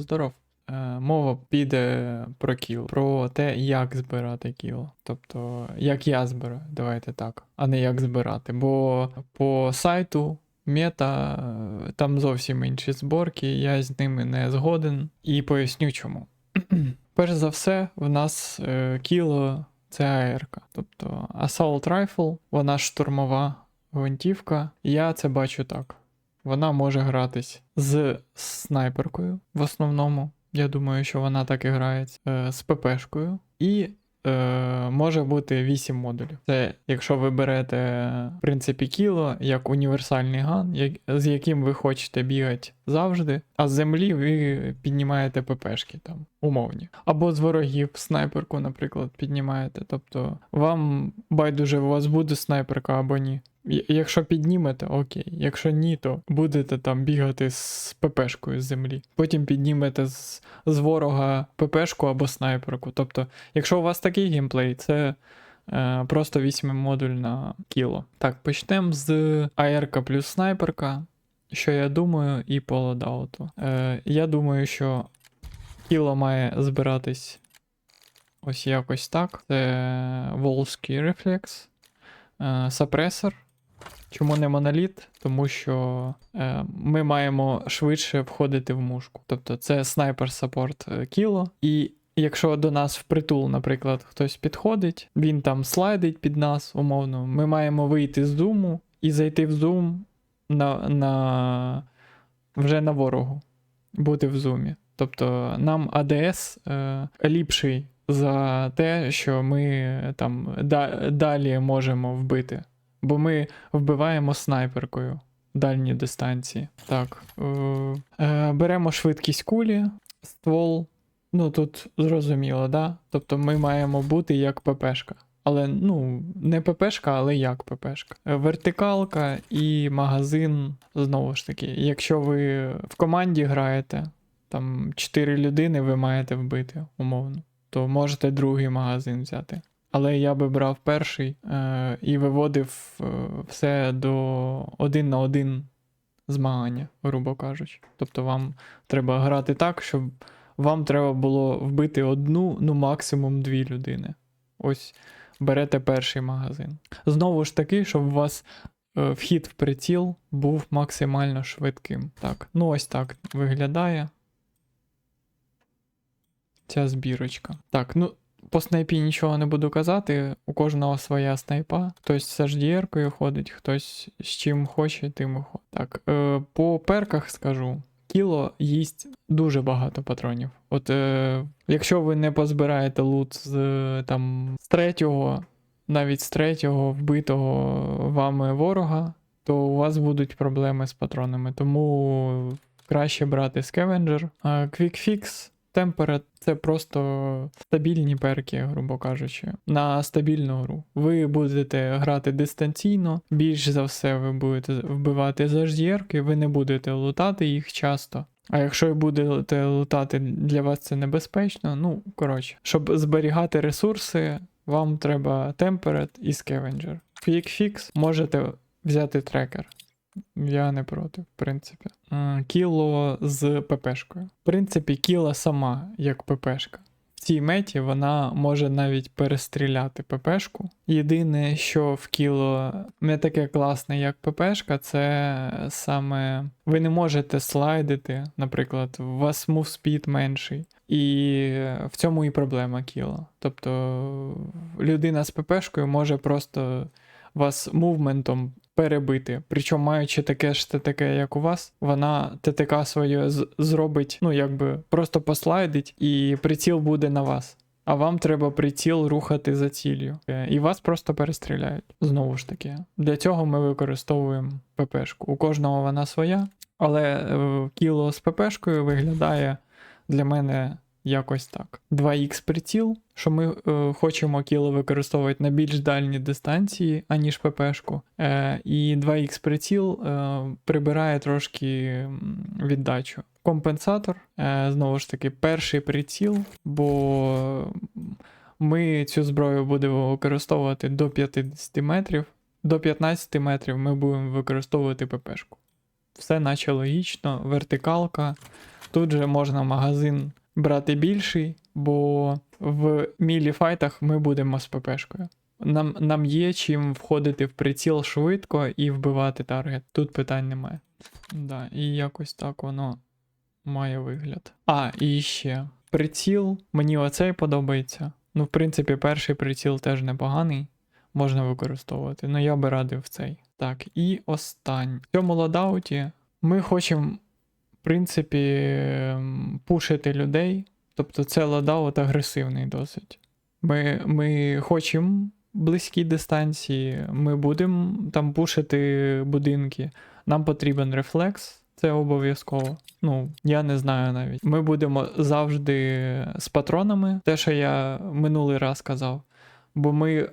здоров. Е, Мова піде про кіл, про те, як збирати кіл. Тобто, як я збираю, давайте так, а не як збирати. Бо по сайту мета е, там зовсім інші зборки, я з ними не згоден і поясню чому. Перш за все, в нас е, кіло це АРК. Тобто Assault Rifle, вона штурмова гвинтівка. Я це бачу так. Вона може гратись з снайперкою в основному. Я думаю, що вона так і грається е, з ППшкою. І е, може бути 8 модулів. Це якщо ви берете, в принципі, кіло як універсальний ган, як, з яким ви хочете бігати завжди, а з землі ви піднімаєте ППшки там, умовні. Або з ворогів снайперку, наприклад, піднімаєте. Тобто вам байдуже, у вас буде снайперка або ні. Якщо піднімете, окей. Якщо ні, то будете там бігати з ППшкою з землі. Потім піднімете з, з ворога ППшку або снайперку. Тобто, якщо у вас такий геймплей, це е, просто візьмемо модуль на кіло. Так, почнемо з АРК плюс снайперка. Що я думаю, і по лодауту. Е, я думаю, що кіло має збиратись ось якось так. Це волзький рефлекс, е, сапресор. Чому не моноліт? Тому що е, ми маємо швидше входити в мушку. Тобто це снайпер саппорт е, кіло. І якщо до нас впритул, наприклад, хтось підходить, він там слайдить під нас, умовно, ми маємо вийти з зуму і зайти в зум на, на вже на ворогу, бути в зумі. Тобто нам АДС е, ліпший за те, що ми е, там да, далі можемо вбити. Бо ми вбиваємо снайперкою дальні дистанції. Так. Е, е, беремо швидкість кулі, ствол. Ну тут зрозуміло, да? Тобто ми маємо бути як ППшка. Але ну, не ППшка, але як ППшка. Е, Вертикалка і магазин, знову ж таки, якщо ви в команді граєте, там 4 людини ви маєте вбити, умовно, то можете другий магазин взяти. Але я би брав перший е, і виводив е, все до один на один змагання, грубо кажучи. Тобто вам треба грати так, щоб вам треба було вбити одну, ну максимум дві людини. Ось берете перший магазин. Знову ж таки, щоб у вас е, вхід в приціл був максимально швидким. Так, ну ось так виглядає ця збірочка. Так, ну по снайпі нічого не буду казати. У кожного своя снайпа. Хтось з HDR-кою ходить, хтось з чим хоче, тим і ходить. Так, е, по перках скажу. Кіло їсть дуже багато патронів. От е, якщо ви не позбираєте лут з е, там з третього, навіть з третього вбитого вами ворога, то у вас будуть проблеми з патронами. Тому краще брати скевенджер. А Temperate — це просто стабільні перки, грубо кажучи, на стабільну гру. Ви будете грати дистанційно, більш за все, ви будете вбивати з HDR, ви не будете лутати їх часто. А якщо будете лутати, для вас це небезпечно. Ну, коротше, щоб зберігати ресурси, вам треба Temperate і Scavenger. Quick можете взяти трекер. Я не проти, в принципі. Е, Кіло з ППшкою. В принципі, кіло сама як ППшка. В цій меті вона може навіть перестріляти ППшку. Єдине, що в кіло не таке класне, як ППшка, це саме ви не можете слайдити, наприклад, у вас speed менший. І в цьому і проблема кіло. Тобто людина з ППшкою може просто вас мувментом перебити. Причому маючи таке ж ТТК, як у вас, вона ТТК своє зробить, ну якби просто послайдить, і приціл буде на вас. А вам треба приціл рухати за ціллю. Е, І вас просто перестріляють. Знову ж таки, для цього ми використовуємо ППшку. У кожного вона своя, але е, кіло з ППшкою виглядає для мене якось так. 2х приціл, що ми е, хочемо кіло використовувати на більш дальні дистанції, аніж ППшку. Е, і 2х приціл е, прибирає трошки віддачу. Компенсатор, е, знову ж таки, перший приціл, бо ми цю зброю будемо використовувати до 50 метрів. До 15 метрів ми будемо використовувати ППшку. Все наче логічно, вертикалка, Тут же можна магазин брати більший, бо в мілі файтах ми будемо з ППшкою. Нам, нам є чим входити в приціл швидко і вбивати таргет. Тут питань немає. Да, і якось так воно має вигляд. А, і ще приціл. Мені оцей подобається. Ну, в принципі, перший приціл теж непоганий. Можна використовувати. Ну, я би радив цей. Так, і останній. В цьому лодауті ми хочемо, в принципі, пушити людей. Тобто це лодаут агресивний досить. Ми, ми хочемо близькі дистанції, ми будемо там пушити будинки. Нам потрібен рефлекс, це обов'язково. Ну, я не знаю навіть. Ми будемо завжди з патронами, те, що я минулий раз казав. Бо ми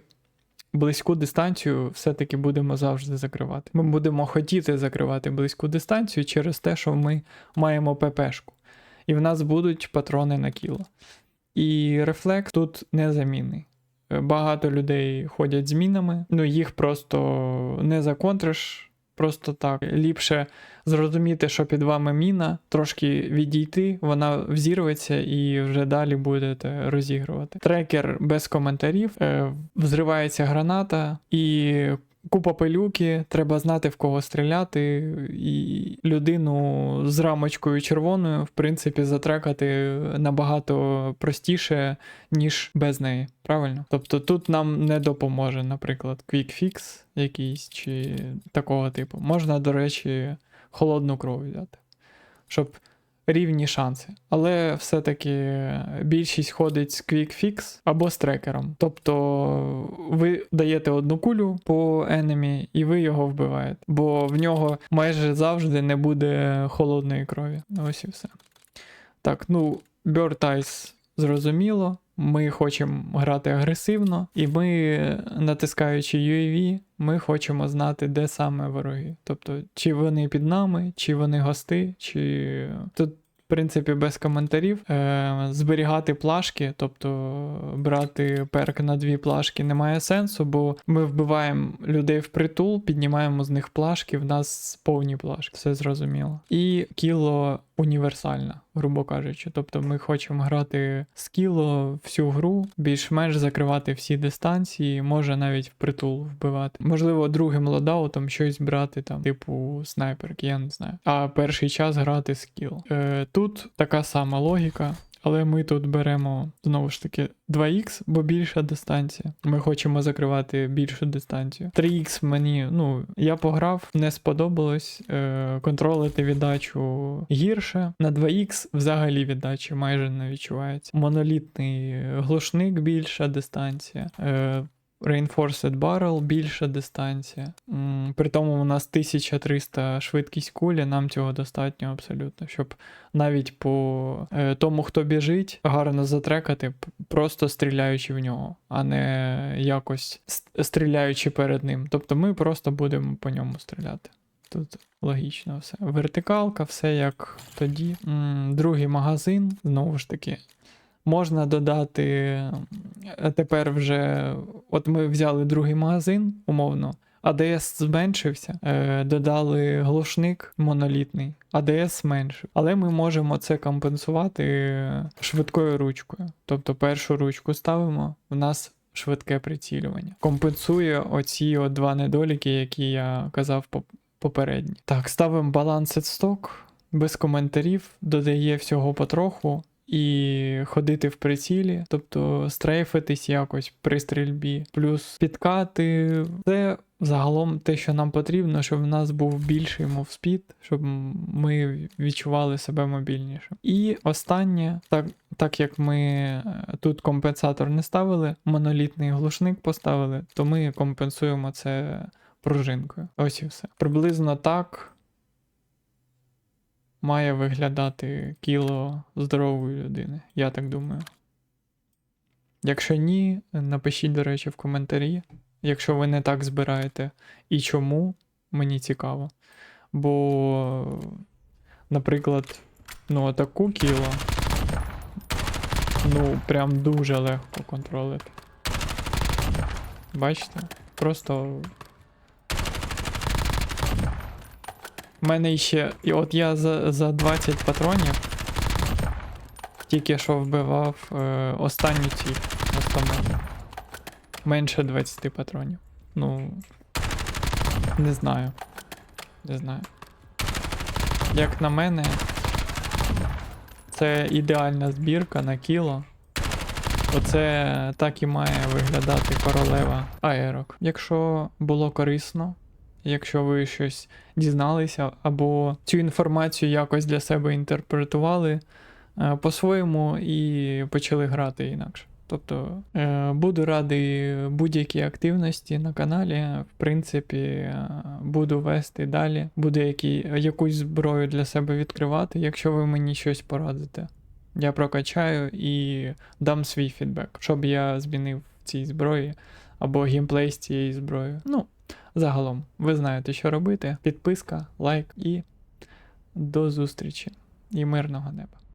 близьку дистанцію все-таки будемо завжди закривати. Ми будемо хотіти закривати близьку дистанцію через те, що ми маємо ППшку. І в нас будуть патрони на кіло. І рефлекс тут незамінний. Е, Багато людей ходять з мінами, ну їх просто не законтриш просто так. Ліпше зрозуміти, що під вами міна, трошки відійти, вона взірветься і вже далі будете розігрувати. Трекер без коментарів, е, взривається граната і. Купа пилюки, треба знати в кого стріляти, і людину з рамочкою червоною, в принципі, затрекати набагато простіше, ніж без неї. Правильно? Тобто тут нам не допоможе, наприклад, Fix якийсь чи такого типу. Можна, до речі, холодну кров взяти, щоб рівні шанси. Але все-таки більшість ходить з Quick Fix або з трекером. Тобто ви даєте одну кулю по енемі і ви його вбиваєте. Бо в нього майже завжди не буде холодної крові. Ось і все. Так, ну, Bird Eyes зрозуміло. Ми хочемо грати агресивно, і ми, натискаючи UAV, ми хочемо знати, де саме вороги. Тобто, чи вони під нами, чи вони гости, чи тут. В принципі, без коментарів. Е, зберігати плашки, тобто брати перк на дві плашки немає сенсу, бо ми вбиваємо людей в притул, піднімаємо з них плашки, в нас повні плашки, все зрозуміло. І кіло універсальна, грубо кажучи. Тобто ми хочемо грати скіло кіло всю гру, більш-менш закривати всі дистанції, може навіть в притул вбивати. Можливо, другим лодаутом щось брати, там, типу снайперки, я не знаю. А перший час грати скіл. кіл. Е, тут така сама логіка. Але ми тут беремо знову ж таки 2х, бо більша дистанція. Ми хочемо закривати більшу дистанцію. 3х мені, ну, я пограв, не сподобалось. Е, контролити віддачу гірше. На 2х взагалі віддачі майже не відчувається. Монолітний глушник більша дистанція. Е, Reinforced Barrel більша дистанція. При тому у нас 1300 швидкість кулі, нам цього достатньо абсолютно, щоб навіть по е, тому, хто біжить, гарно затрекати, просто стріляючи в нього, а не якось стріляючи перед ним. Тобто ми просто будемо по ньому стріляти. Тут логічно все. Вертикалка, все як тоді. Другий магазин, знову ж таки, можна додати е, тепер вже. От ми взяли другий магазин, умовно. АДС зменшився, е, додали глушник монолітний, АДС зменшив. Але ми можемо це компенсувати швидкою ручкою. Тобто першу ручку ставимо, в нас швидке прицілювання. Компенсує оці от два недоліки, які я казав поп- попередні. Так, ставимо Balanced Stock без коментарів, додає всього потроху. І ходити в прицілі, тобто стрейфитись якось при стрільбі, плюс підкати. Це загалом те, що нам потрібно, щоб в нас був більший мовспід, щоб ми відчували себе мобільніше. І останнє, так, так як ми е, тут компенсатор не ставили, монолітний глушник поставили, то ми компенсуємо це пружинкою. Ось і все. Приблизно так має виглядати кіло здорової людини. Я так думаю. Якщо ні, напишіть, до речі, в коментарі, якщо ви не так збираєте і чому, мені цікаво. Бо, наприклад, ну, таку кіло, ну, прям дуже легко контролити. Бачите? Просто У мене ще. І от я за, за 20 патронів тільки що вбивав е, останню ціль на 100. Менше 20 патронів. Ну. Не знаю. Не знаю. Як на мене, це ідеальна збірка на кіло. Оце так і має виглядати королева аерок. Якщо було корисно, якщо ви щось дізналися або цю інформацію якось для себе інтерпретували е, по-своєму і почали грати інакше. Тобто е, буду радий будь-якій активності на каналі. В принципі, е, буду вести далі, буду які, якусь зброю для себе відкривати, якщо ви мені щось порадите. Я прокачаю і дам свій фідбек, щоб я змінив цій зброї або геймплей з цією зброєю. Ну, загалом, ви знаєте, що робити. Підписка, лайк і до зустрічі і мирного неба.